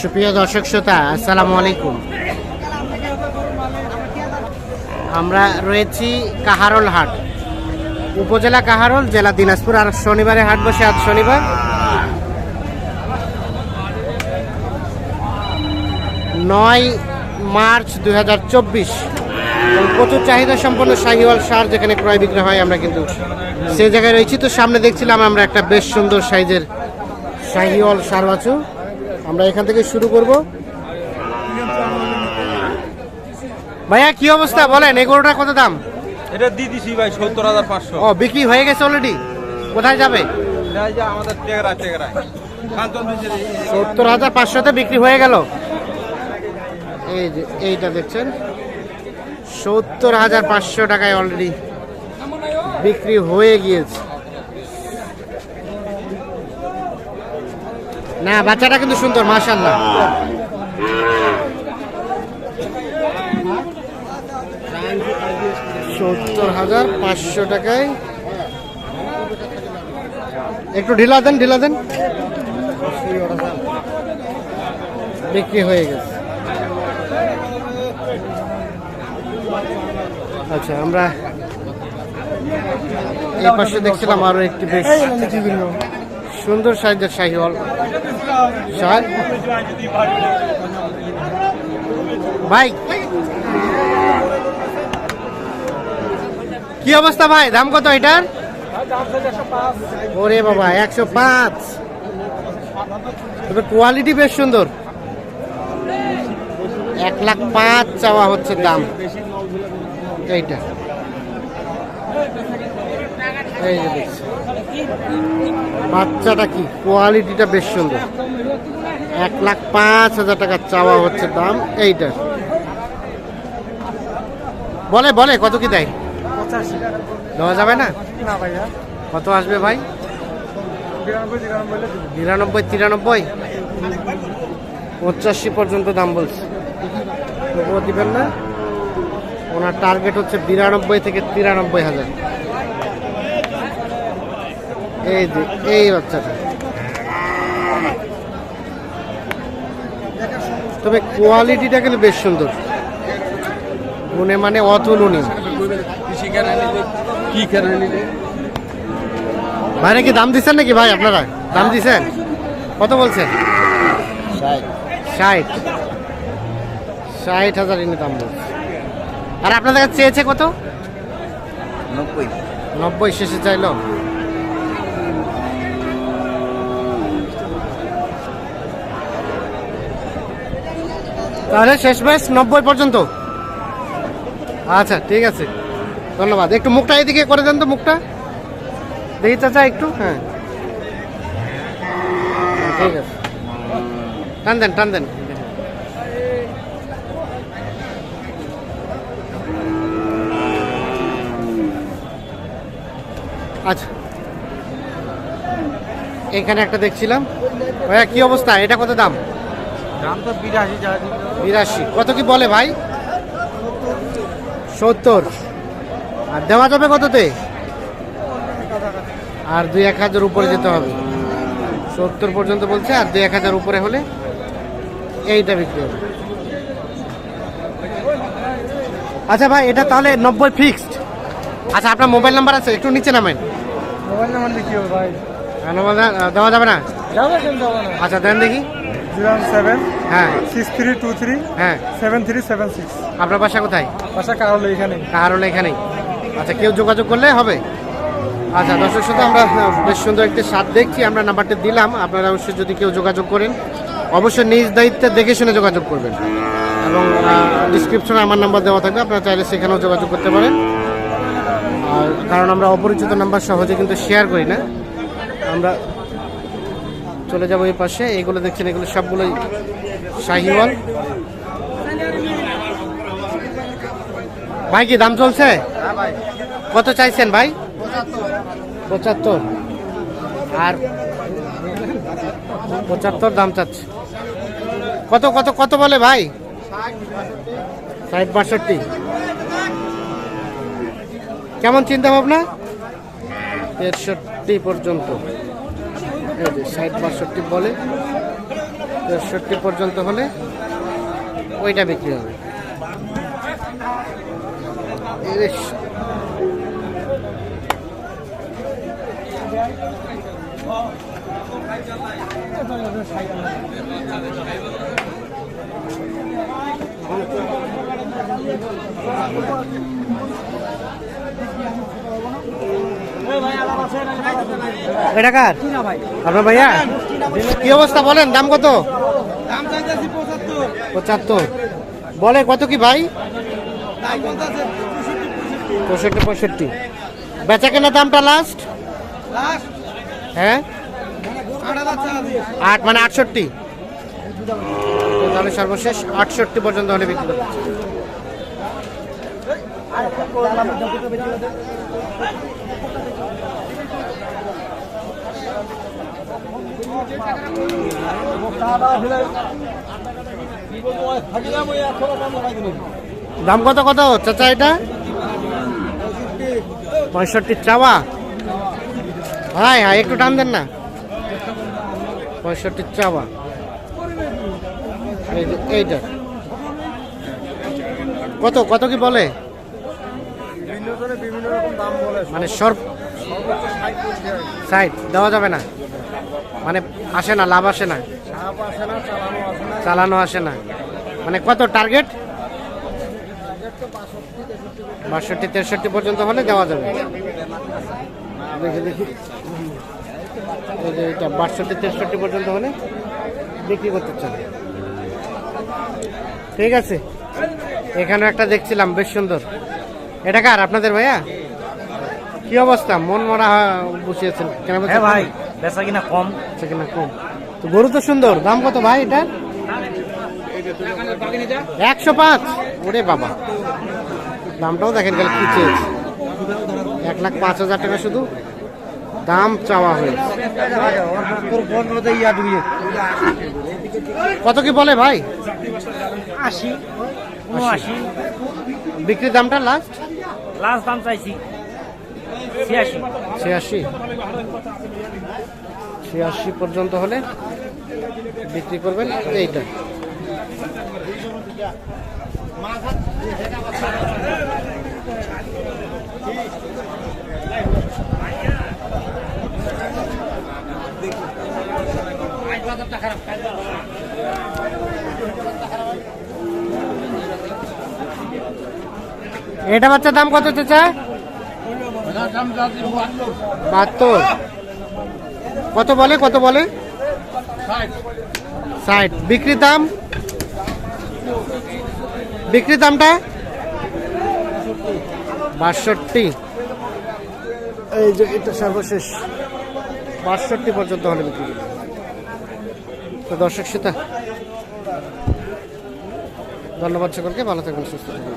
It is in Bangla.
সুপ্রিয় দর্শক শ্রোতা, আসসালামু আলাইকুম। আমরা রয়েছি কাহারোল হাট। উপজেলা কাহারোল, জেলা দিনাজপুর, আর শনিবারে হাট বসে আজ শনিবার। নয় মার্চ দুই হাজার চব্বিশ। প্রচুর চাহিদা সম্পন্ন শাহিওয়াল সার যেখানে ক্রয় বিক্রয় হয়, আমরা কিন্তু সেই জায়গায় রয়েছি। তো সামনে দেখছিলাম আমরা একটা বেশ সুন্দর সাইজের শাহিওয়াল সার বাছু আমরা এখান থেকে শুরু করব। ভাইয়া কি অবস্থা? বলেন এই গরুটা কত দাম? এটা দিয়ে দিছি ভাই সত্তর হাজার পাঁচশো। ও বিক্রি হয়ে গেছে অলরেডি কোথায় যাবে? আমাদের টেকরা টেকরা। সত্তর হাজার পাঁচশোতে বিক্রি হয়ে গেল? এই যে এইটা দেখছেন। সত্তর হাজার পাঁচশো টাকায় অলরেডি বিক্রি হয়ে গিয়েছে। না, বাচ্চাটা কিন্তু সুন্দর মাশাল্লাহ সত্তর হাজার পাঁচশো টাকায়। একটু ঢিলা দেন ঢিলা দেন। বিক্রি হয়ে গেছে। আচ্ছা আমরা এই পাশে দেখছিলাম আরও একটি বেশ সুন্দর সাইজের শাহিওয়াল। শাহ ভাই। কি অবস্থা ভাই? দাম কত এটার? ওরে বাবা, একশো পাঁচ। তবে কোয়ালিটি বেশ সুন্দর। এক লাখ পাঁচ চাওয়া হচ্ছে দাম। এইটা। বাচ্চাটা কি? কোয়ালিটিটা বেশ সুন্দর। এক লাখ পাঁচ হাজার টাকা চাওয়া হচ্ছে দাম এইটা। বলে বলে কত কি দেয়? দেওয়া যাবে না? কত আসবে ভাই? বিরানব্বই তিরানব্বই নিরানব্বই তিরানব্বই? পঁচাশি পর্যন্ত দাম বলছে। তবুও দিবেন না। ওনার টার্গেট হচ্ছে বিরানব্বই থেকে তিরানব্বই হাজার। এই এই বাচ্চাটা। তবে কোয়ালিটিটা কিন্তু বেশ সুন্দর। গুণে মানে অতুলনীয়। কি কেনা নিলে ভাইরা কি দাম দিচ্ছেন নাকি ভাই আপনারা? দাম দিচ্ছেন? কত বলছেন? ষাট। ষাট হাজার এনে দাম বলছে। আর আপনাদের কাছে চেয়েছে কত? নব্বই। নব্বই শেষে চাইলো? তাহলে শেষ বেশ নব্বই পর্যন্ত। আচ্ছা ঠিক আছে। ধন্যবাদ। একটু মুখটা এদিকে করে দেন তো, মুখটা। দেখি চাচা একটু হ্যাঁ ঠিক আছে। টান দেন টান দেন। আচ্ছা। এখানে একটা দেখছিলাম। ভাইয়া, কি অবস্থা? এটা কত দাম? বিরাশি কত কি বলে ভাই? সত্তর। আর দেওয়া যাবে কততে? আর দুই এক হাজার উপরে যেতে হবে। সত্তর পর্যন্ত বলছে আর দুই এক হাজার উপরে হলে এইটা বিক্রি হবে। আচ্ছা ভাই এটা তাহলে নব্বই ফিক্সড আচ্ছা আপনার মোবাইল নাম্বার আছে একটু নিচে নামেন। মোবাইল নাম্বার হবে ভাই। দা- দেওয়া যাব না? আচ্ছা দেন দেখি। জিরো সেভেন হ্যাঁ। সিক্স থ্রি টু থ্রি হ্যাঁ। সেভেন থ্রি সেভেন সিক্স আপনার বাসা কোথায়? বাসা কারণ এখানে কারণ এখানেই। আচ্ছা কেউ যোগাযোগ করলে হবে? আচ্ছা দর্শক সাথে আমরা বেশ সুন্দর একটি স্বাদ দেখছি। আমরা নাম্বারটা দিলাম। আপনারা অবশ্যই যদি কেউ যোগাযোগ করেন অবশ্যই নিজ দায়িত্বে দেখে শুনে যোগাযোগ করবেন। এবং ডিসক্রিপশনে আমার নাম্বার দেওয়া থাকবে। আপনারা চাইলে সেখানেও যোগাযোগ করতে পারেন। আর কারণ আমরা অপরিচিত নাম্বার সহজে কিন্তু শেয়ার করি না। আমরা চলে যাব এই পাশে। এগুলো দেখছেন, এগুলো সবগুলোই শাহিওয়াল। ভাই, কি দাম চলছে? কত চাইছেন ভাই? পঁচাত্তর। আর পঁচাত্তর দাম চাচ্ছে। কত কত কত বলে ভাই? ষাট, বাষট্টি। কেমন চিন্তা ভাবনা তেষট্টি পর্যন্ত। ষাট বাষট্টি বলে তেষট্টি পর্যন্ত হলে ওইটা বিক্রি হবে। ইস, এটা কার? আপনার ভাইয়া? কি অবস্থা বলেন, দাম কত? পঁচাত্তর। বলে কত কি ভাই? পঁয়ষট্টি পঁয়ষট্টি। বেচা কেনা দামটা লাস্ট হ্যাঁ? আট মানে আটষট্টি। তাহলে সর্বশেষ আটষট্টি পর্যন্ত হলে বিক্রি করতে দাম কত কত চাচা এটা? পঁয়ষট্টি চাওয়া? ভাই হ্যাঁ একটু টান দেন না। পঁয়ষট্টি চাওয়া। এই এইটা কত কত কি বলে? মানে সর্ব সাইড দেওয়া যাবে না। মানে আসে না, লাভ আসে না? চালানো আসে না। মানে কত টার্গেট বাষট্টি, তেষট্টি পর্যন্ত হলে দেওয়া যাবে। দেখি এটা বাষট্টি, তেষট্টি পর্যন্ত হলে বিক্রি করতে চান। ঠিক আছে। এখানে একটা দেখছিলাম, বেশ সুন্দর। এটা কার, আপনাদের ভাইয়া? কি অবস্থা? মন মরা বসিয়েছেন। কেন? হ্যাঁ ভাই। বেচা কিনা কম? আচ্ছা কিনা কম। তো গরু তো সুন্দর দাম কত ভাই এটা একশো পাঁচ। ওরে বাবা। দামটাও দেখেন গেলে কি চেয়েছে এক লাখ পাঁচ হাজার টাকা শুধু। দাম চাওয়া হয়েছে। কত কি বলে ভাই? আশি। বিক্রির দামটা লাস্ট লাস্ট দাম চাইছি। ছিয়াশি। ছিয়াশি। ছিয়াশি পর্যন্ত হলে বিক্রি করবেন এইটা। এটা বাচ্চার দাম কত চাচা? বাহাত্তর। কত বলে কত বলে? ষাট। বিক্রির দাম? বিক্রির দামটা? বাষট্টি। এই যে এটা সর্বশেষ। বাষট্টি পর্যন্ত হলে বিক্রি তো দর্শক শ্রোতা ধন্যবাদ সকলকে। ভালো থাকবেন সুস্থ থাকবেন।